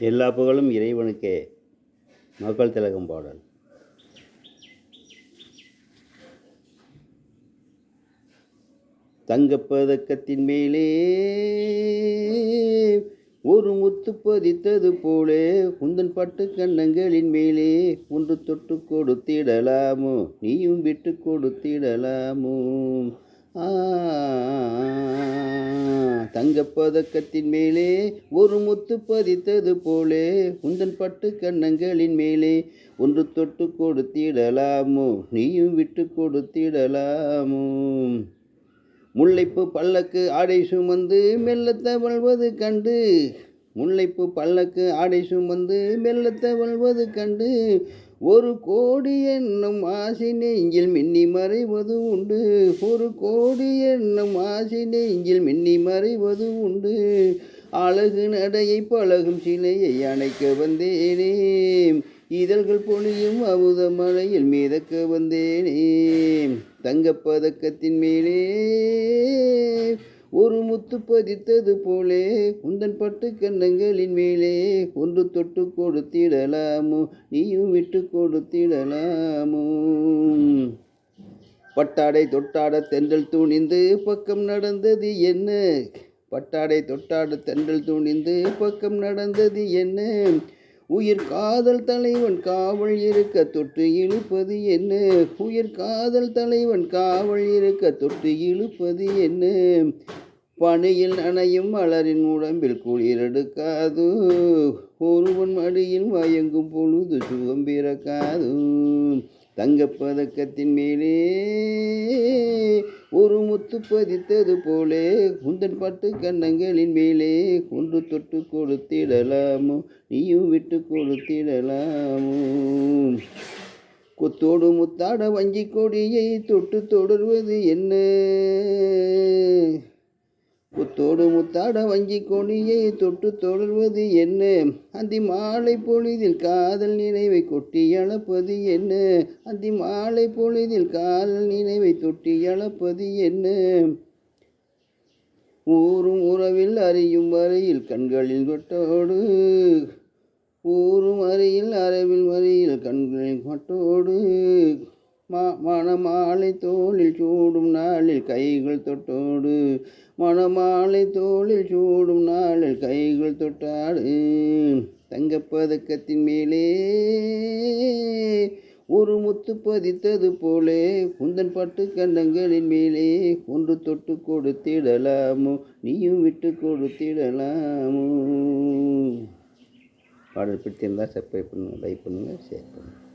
எல்லா புகழும் இறைவனுக்கே. மக்கள் திலகம் பாடல். தங்கப்பதக்கத்தின் மேலே ஒரு முத்து பதித்தது போலே குந்தன் பட்டு கண்ணங்களின் மேலே ஒன்று தொட்டு கொடுத்திடலாமோ நீயும் விட்டு கொடுத்திடலாமோ. தங்கப்பதக்கத்தின் மேலே ஒரு முத்து பதித்தது போலே உந்தன் பட்டு கண்ணங்களின் மேலே. ஒன்று தொட்டு கொடுத்திடலாமோ நீயும் விட்டு கொடுத்திடலாமோ. முல்லைப்பு பல்லக்கு ஆடை சுமந்து மெல்ல தவழ்வது கண்டு முல்லைப்பு பல்லக்கு ஆடை சுமந்து மெல்ல தவழ்வது கண்டு ஒரு கோடி என்னும் ஆசை நெஞ்சில் மின்னி மறைவது உண்டு. ஒரு கோடி என்னும் ஆசை நெஞ்சில் மின்னி மறைவது உண்டு. அழகு நடையை பழகும் சிலையை அணைக்க வந்தேனே. இதழ்கள் பொழியும் அமுத மலையில் மீதக்க வந்தேனே. தங்கப்பதக்கத்தின் மேலே ஒரு முத்து பதித்தது போலே குந்தன் பட்டு கண்ணங்களின் மேலே. ஒன்று தொட்டு கொடுத்திடலாமோ நீயும் விட்டு கொடுத்திடலாமோ. பட்டாடை தொட்டாட தென்றல் துணிந்து பக்கம் நடந்தது என்ன? பட்டாடை தொட்டாட தென்றல் துணிந்து பக்கம் நடந்தது என்ன? உயிர் காதல் தலைவன் காவல் இருக்க தொட்டு இழுப்பது என்ன? உயிர் காதல் தலைவன் காவல் இருக்க தொட்டு இழுப்பது என்ன? பணியில் அணையும் மலரின் உடம்பில் குளிரெடுக்காது ஒருவன் மடியில் மயங்கும் பொழுது சுகம் பிறக்காது. தங்கப்பதக்கத்தின் மேலே ஒரு முத்து பதித்தது போலே குந்தன் பட்டு கண்ணங்களின் மேலே கொன்று தொட்டு கொடுத்திடலாமோ நீயும் விட்டு கொடுத்திடலாமோ. கொத்தோடு முத்தாட வஞ்சி கொடியை தொட்டு தொடர்வது என்ன? முத்தோடு முத்தாட வங்கி கொடியை தொட்டு தொடர்வது என்ன? அந்தி மாலை பொழுதில் காதல் நினைவை கொட்டி அளப்பது என்ன? அந்தி மாலை பொழுதில் காதல் நினைவை தொட்டி அளப்பது என்ன? ஊரும் உறவில் அறியும் வரையில் கண்களில் கொட்டோடு. ஊரும் அறையில் அறவில் வரையில் கண்களில் கொட்டோடு. மணமாலை தோளில் சூடும் நாளில் கைகள் தொட்டோடு. மணமாலை தோளில் சூடும் நாளில் கைகள் தொட்டாடு. தங்கப்பதக்கத்தின் மேலே ஒரு முத்து பதித்தது போலே. குந்தன் பட்டு கண்டங்களின் மேலே ஒன்று தொட்டு கொடுத்திடலாமோ? நீயும் விட்டு கொடுத்திடலாமோ? பாடல் பிடிச்சிருந்தால் சப்ஸ்கிரைப் பண்ணுங்கள் லைக் பண்ணுங்கள் ஷேர் பண்ணுங்கள்